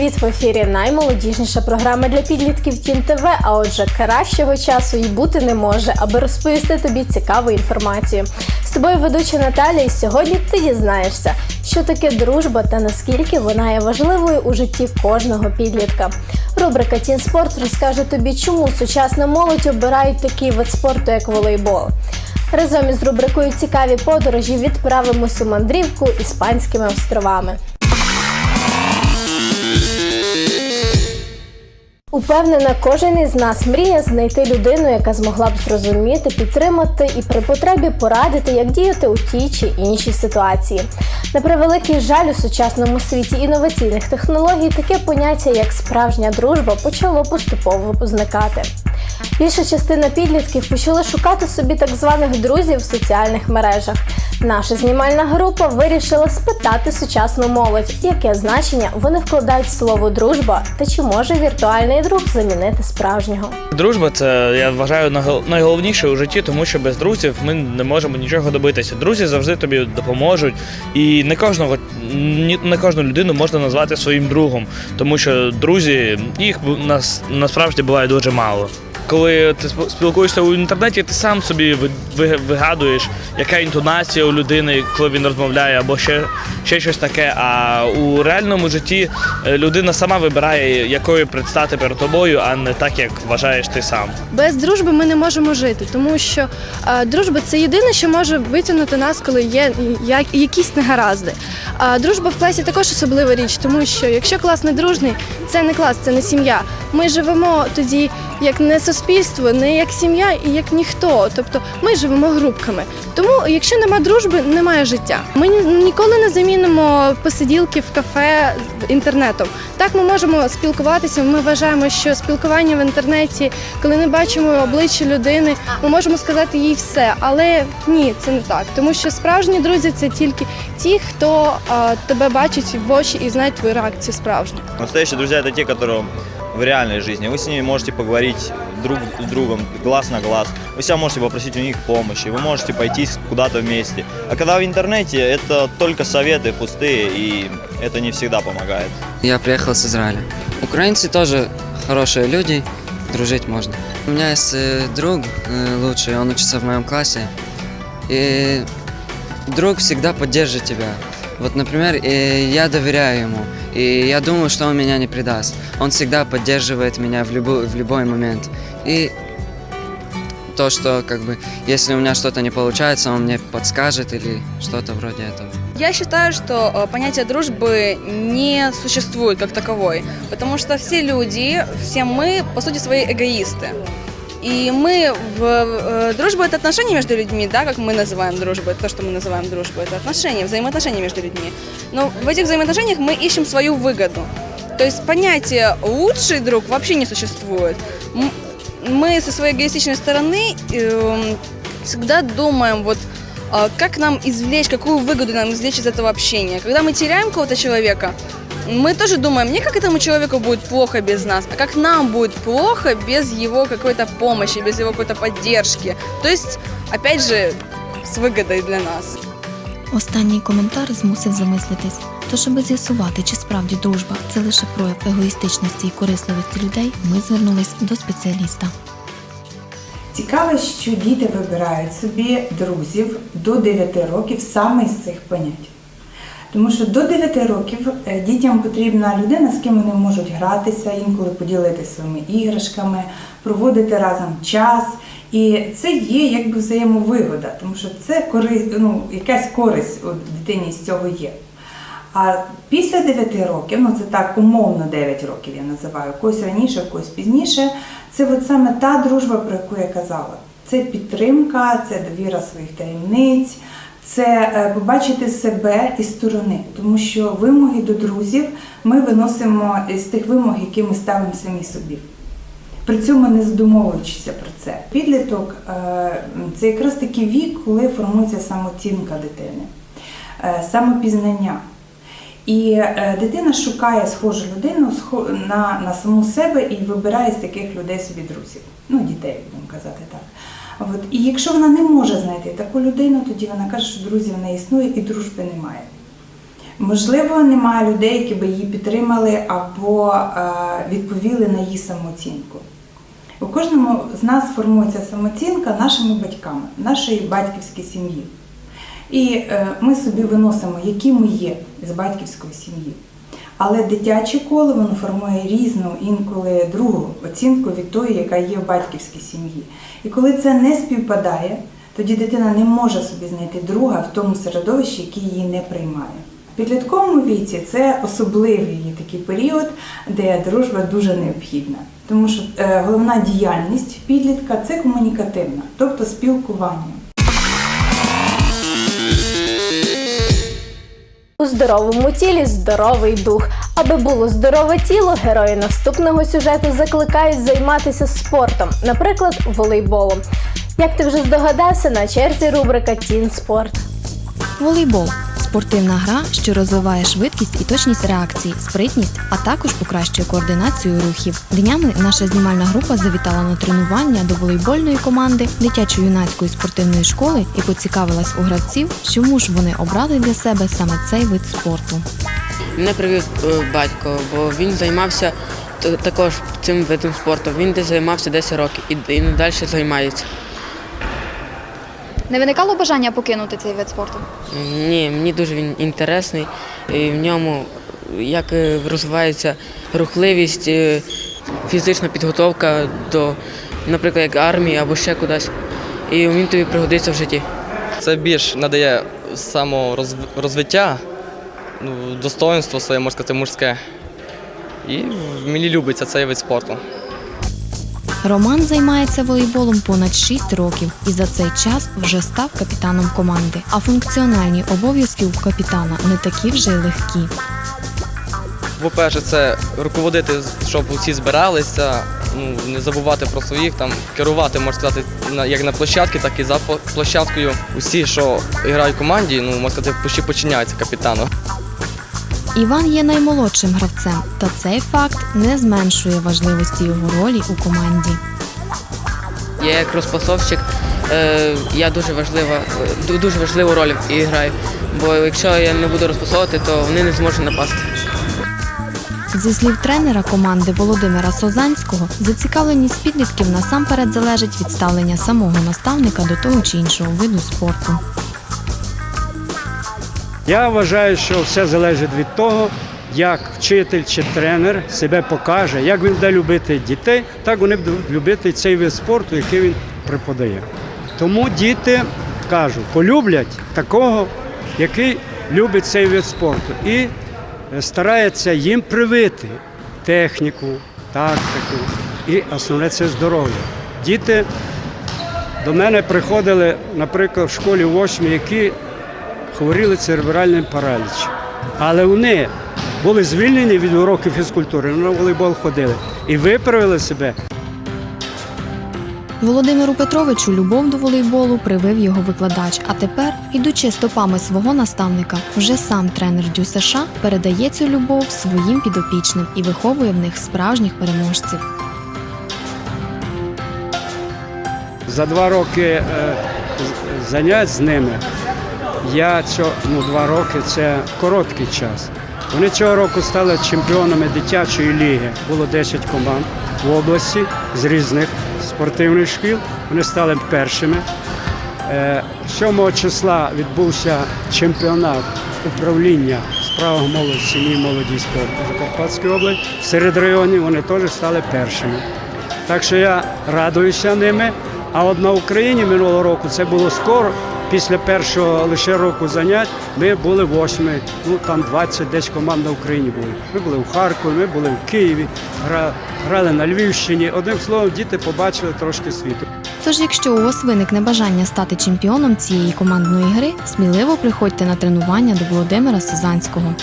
привіт! В ефірі наймолодіжніша програма для підлітків Тім ТВ. А отже, кращого часу і бути не може, аби розповісти тобі цікаву інформацію. З тобою ведуча Наталія, і сьогодні ти дізнаєшся, що таке дружба та наскільки вона є важливою у житті кожного підлітка. Рубрика Тін Спорт розкаже тобі, чому сучасна молодь обирають такий вид спорту, як волейбол. Разом із рубрикою Цікаві подорожі відправимось у мандрівку іспанськими островами. Упевнена, кожен із нас мріє знайти людину, яка змогла б зрозуміти, підтримати і при потребі порадити, як діяти у тій чи іншій ситуації. На превеликий жаль у сучасному світі інноваційних технологій таке поняття, як справжня дружба, почало поступово зникати. Більша частина підлітків почали шукати собі так званих друзів в соціальних мережах. Наша знімальна група вирішила спитати сучасну молодь, яке значення вони вкладають в слово дружба та чи може віртуальний друг замінити справжнього. Дружба це я вважаю найгол- найголовніше у житті, тому що без друзів ми не можемо нічого добитися. Друзі завжди тобі допоможуть, і не кожного не кожну людину можна назвати своїм другом, тому що друзі їх нас насправді буває дуже мало. Коли ти спілкуєшся у інтернеті, ти сам собі ви- ви- вигадуєш, яка інтонація у людини, коли він розмовляє, або ще, ще щось таке. А у реальному житті е, людина сама вибирає, якою предстати перед тобою, а не так, як вважаєш ти сам. Без дружби ми не можемо жити, тому що е, дружба це єдине, що може витягнути нас, коли є я- якісь негаразди. А дружба в класі також особлива річ, тому що якщо клас не дружний, це не клас, це не сім'я. Ми живемо тоді як не суспільство, не як сім'я і як ніхто. Тобто ми живемо групками. Тому, якщо нема дружби, немає життя. Ми ніколи не замінимо посиділки в кафе інтернетом. Так ми можемо спілкуватися. Ми вважаємо, що спілкування в інтернеті, коли не бачимо обличчя людини, ми можемо сказати їй все. Але ні, це не так. Тому що справжні друзі це тільки ті, хто а, тебе бачить в очі і знають твою реакцію справжню. Настоящие друзья это те, которые в реальной жизни. Вы с ними можете поговорить друг с другом, глаз на глаз. Вы всегда можете попросить у них помощи, вы можете пойти куда-то вместе. А когда в интернете, это только советы пустые, и это не всегда помогает. Я приехал с Израиля. Украинцы тоже хорошие люди, дружить можно. У меня есть э, друг э, лучший, он учится в моем классе. И друг всегда поддержит тебя. Вот, например, э, я доверяю ему, и я думаю, что он меня не предаст. Он всегда поддерживает меня в любой, в любой момент. И то, что как бы, если у меня что-то не получается, он мне подскажет или что-то вроде этого. Я считаю, что э, понятие дружбы не существует как таковой, потому что все люди, все мы, по сути, свои эгоисты. И мы в э, дружба это отношения между людьми, да, как мы называем дружбу, это то, что мы называем дружбой, это отношения, взаимоотношения между людьми. Но в этих взаимоотношениях мы ищем свою выгоду. То есть понятие лучший друг вообще не существует. Мы со своей эгоистичной стороны эм, всегда думаем вот а, как нам извлечь, какую выгоду нам извлечь из этого общения. Когда мы теряем кого-то человека, мы тоже думаем, не как этому человеку будет плохо без нас, а как нам будет плохо без его какой-то помощи, без его какой-то поддержки. То есть, опять же, с выгодой для нас. Останній коментар змусив замислитись. Тож, аби з'ясувати, чи справді дружба це лише прояв егоїстичності і корисливості людей, ми звернулись до спеціаліста. Цікаво, що діти вибирають собі друзів до 9 років саме з цих понять. Тому що до 9 років е, дітям потрібна людина, з ким вони можуть гратися, інколи поділитися своїми іграшками, проводити разом час. І це є якби взаємовигода, тому що це кори... ну, якась користь у дитині з цього є. А після 9 років, ну це так умовно 9 років я називаю, когось раніше, когось пізніше, це от саме та дружба, про яку я казала. Це підтримка, це довіра своїх таємниць, це е, побачити себе із сторони, тому що вимоги до друзів ми виносимо з тих вимог, які ми ставимо самі собі. При цьому не задумовуючися про це. Підліток е, це якраз такий вік, коли формується самооцінка дитини, е, самопізнання. І дитина шукає схожу людину на, на саму себе і вибирає з таких людей собі друзів. Ну, дітей, будемо казати так. От. І якщо вона не може знайти таку людину, тоді вона каже, що друзів не існує і дружби немає. Можливо, немає людей, які би її підтримали або е, відповіли на її самооцінку. У кожному з нас формується самооцінка нашими батьками, нашої батьківської сім'ї. І е, ми собі виносимо, які ми є з батьківської сім'ї. Але дитяче коло воно формує різну, інколи другу оцінку від тої, яка є в батьківській сім'ї. І коли це не співпадає, тоді дитина не може собі знайти друга в тому середовищі, яке її не приймає. В підлітковому віці це особливий такий період, де дружба дуже необхідна. Тому що е, головна діяльність підлітка це комунікативна, тобто спілкування. У здоровому тілі здоровий дух. Аби було здорове тіло, герої наступного сюжету закликають займатися спортом, наприклад, волейболом. Як ти вже здогадався, на черзі рубрика Тін спорт. Волейбол спортивна гра, що розвиває швидкість і точність реакцій, спритність, а також покращує координацію рухів. Днями наша знімальна група завітала на тренування до волейбольної команди дитячо-юнацької спортивної школи і поцікавилась у гравців, чому ж вони обрали для себе саме цей вид спорту. Мене привів е, батько, бо він займався також цим видом спорту. Він десь займався 10 років і, і далі займається. Не виникало бажання покинути цей вид спорту? Ні, мені дуже він інтересний. І в ньому як е, розвивається рухливість, е, фізична підготовка до, наприклад, як армії або ще кудись. І він тобі пригодиться в житті. Це більш надає саморозвиття, ну, достоинство своє, можна сказати, мужське. І мені любиться цей вид спорту. Роман займається волейболом понад 6 років і за цей час вже став капітаном команди. А функціональні обов'язки у капітана не такі вже й легкі. По-перше, це руководити, щоб усі збиралися, ну, не забувати про своїх, там, керувати, можна сказати, як на площадці, так і за площадкою. Усі, що грають в команді, ну, можна сказати, почти подчиняються капітану. Іван є наймолодшим гравцем, та цей факт не зменшує важливості його ролі у команді. Я як розпасовщик, е, я дуже важлива, е, дуже важливу роль і граю. Бо якщо я не буду розпасовувати, то вони не зможуть напасти. Зі слів тренера команди Володимира Созанського, зацікавленість підлітків насамперед залежить від ставлення самого наставника до того чи іншого виду спорту. Я вважаю, що все залежить від того, як вчитель чи тренер себе покаже, як він буде любити дітей, так вони будуть любити цей вид спорту, який він преподає. Тому діти кажу, полюблять такого, який любить цей вид спорту, і е, старається їм привити техніку, тактику і основне це здоров'я. Діти до мене приходили, наприклад, в школі восьмі, які хворіли церебральним паралічем. Але вони були звільнені від уроків фізкультури, на волейбол ходили і виправили себе. Володимиру Петровичу любов до волейболу привив його викладач. А тепер, ідучи стопами свого наставника, вже сам тренер Дю США передає цю любов своїм підопічним і виховує в них справжніх переможців. За два роки е, занять з ними. Я цього, ну, два роки це короткий час. Вони цього року стали чемпіонами дитячої ліги. Було 10 команд в області з різних спортивних шкіл. Вони стали першими. Е, 7 числа відбувся чемпіонат управління справах молоді, сім'ї, молоді спорту Закарпатської області. Серед районів вони теж стали першими. Так що я радуюся ними. А от на Україні минулого року це було скоро. Після першого лише року занять ми були восьми, ну там 20 десь команд на Україні були. Ми були в Харкові, ми були в Києві, гра- грали на Львівщині. Одним словом, діти побачили трошки світу. Тож, якщо у вас виникне бажання стати чемпіоном цієї командної гри, сміливо приходьте на тренування до Володимира Созанського.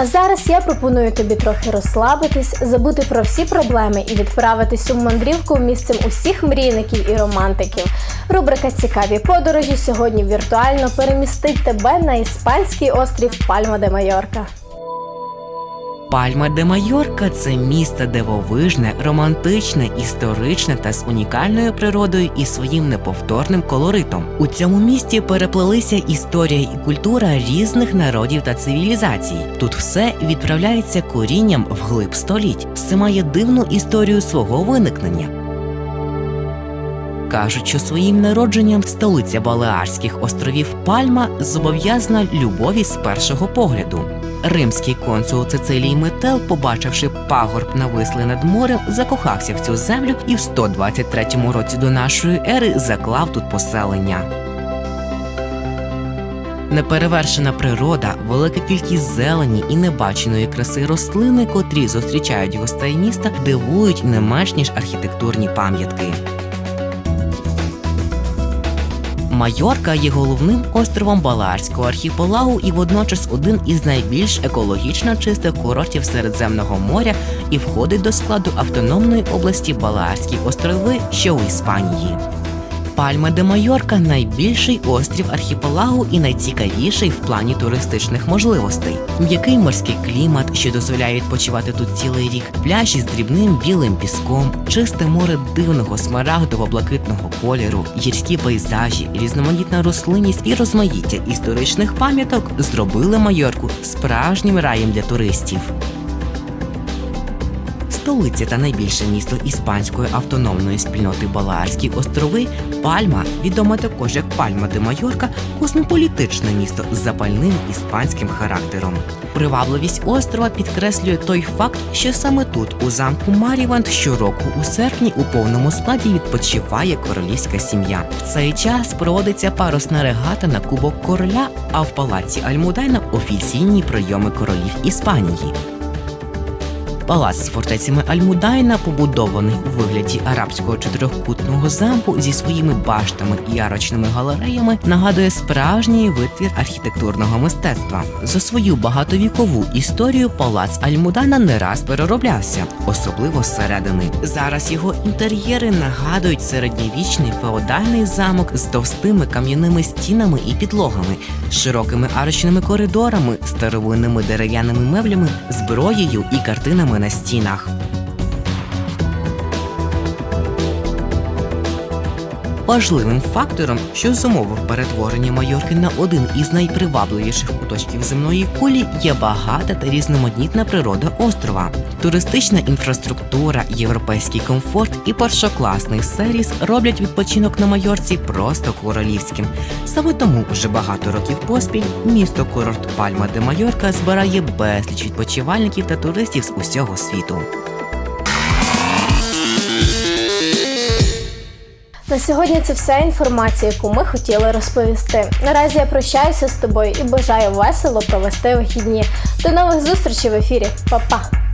А зараз я пропоную тобі трохи розслабитись, забути про всі проблеми і відправитись у мандрівку місцем усіх мрійників і романтиків. Рубрика Цікаві подорожі сьогодні віртуально перемістить тебе на іспанський острів Пальма де Майорка. Пальма де Майорка це місто дивовижне, романтичне, історичне та з унікальною природою і своїм неповторним колоритом. У цьому місті переплелися історія і культура різних народів та цивілізацій. Тут все відправляється корінням вглиб століть. Все має дивну історію свого виникнення. Кажуть, що своїм народженням столиця Балеарських островів Пальма зобов'язана любові з першого погляду. Римський консул Цицилій Метел, побачивши пагорб нависли над морем, закохався в цю землю і в 123 році до нашої ери заклав тут поселення. Неперевершена природа, велика кількість зелені і небаченої краси рослини, котрі зустрічають гостей міста, дивують не менш ніж архітектурні пам'ятки. Майорка є головним островом Баларського архіпелагу і водночас один із найбільш екологічно чистих курортів Середземного моря і входить до складу автономної області Баларські острови, що у Іспанії. Пальма де Майорка найбільший острів архіпелагу і найцікавіший в плані туристичних можливостей. М'який морський клімат, що дозволяє відпочивати тут цілий рік, пляжі з дрібним білим піском, чисте море дивного смарагдово-блакитного кольору, гірські пейзажі, різноманітна рослинність і розмаїття історичних пам'яток зробили Майорку справжнім раєм для туристів. Столиця та найбільше місто іспанської автономної спільноти Балаарські острови Пальма, відома також як Пальма де Майорка, космополітичне місто з запальним іспанським характером. Привабливість острова підкреслює той факт, що саме тут, у замку Маріванд, щороку у серпні у повному складі відпочиває королівська сім'я. В цей час проводиться парусна регата на Кубок Короля, а в палаці Альмудайна офіційні прийоми королів Іспанії. Палац з фортецями Альмудайна, побудований у вигляді арабського чотирьохкутного замку зі своїми баштами і арочними галереями, нагадує справжній витвір архітектурного мистецтва. За свою багатовікову історію палац Альмудайна не раз перероблявся, особливо зсередини. Зараз його інтер'єри нагадують середньовічний феодальний замок з товстими кам'яними стінами і підлогами, широкими арочними коридорами, старовинними дерев'яними меблями, зброєю і картинами на стінах. Важливим фактором, що зумовив перетворення Майорки на один із найпривабливіших куточків земної кулі, є багата та різноманітна природа острова. Туристична інфраструктура, європейський комфорт і першокласний сервіс роблять відпочинок на Майорці просто королівським. Саме тому вже багато років поспіль місто курорт Пальма де Майорка збирає безліч відпочивальників та туристів з усього світу. На сьогодні це вся інформація, яку ми хотіли розповісти. Наразі я прощаюся з тобою і бажаю весело провести вихідні. До нових зустрічей в ефірі. Па-па!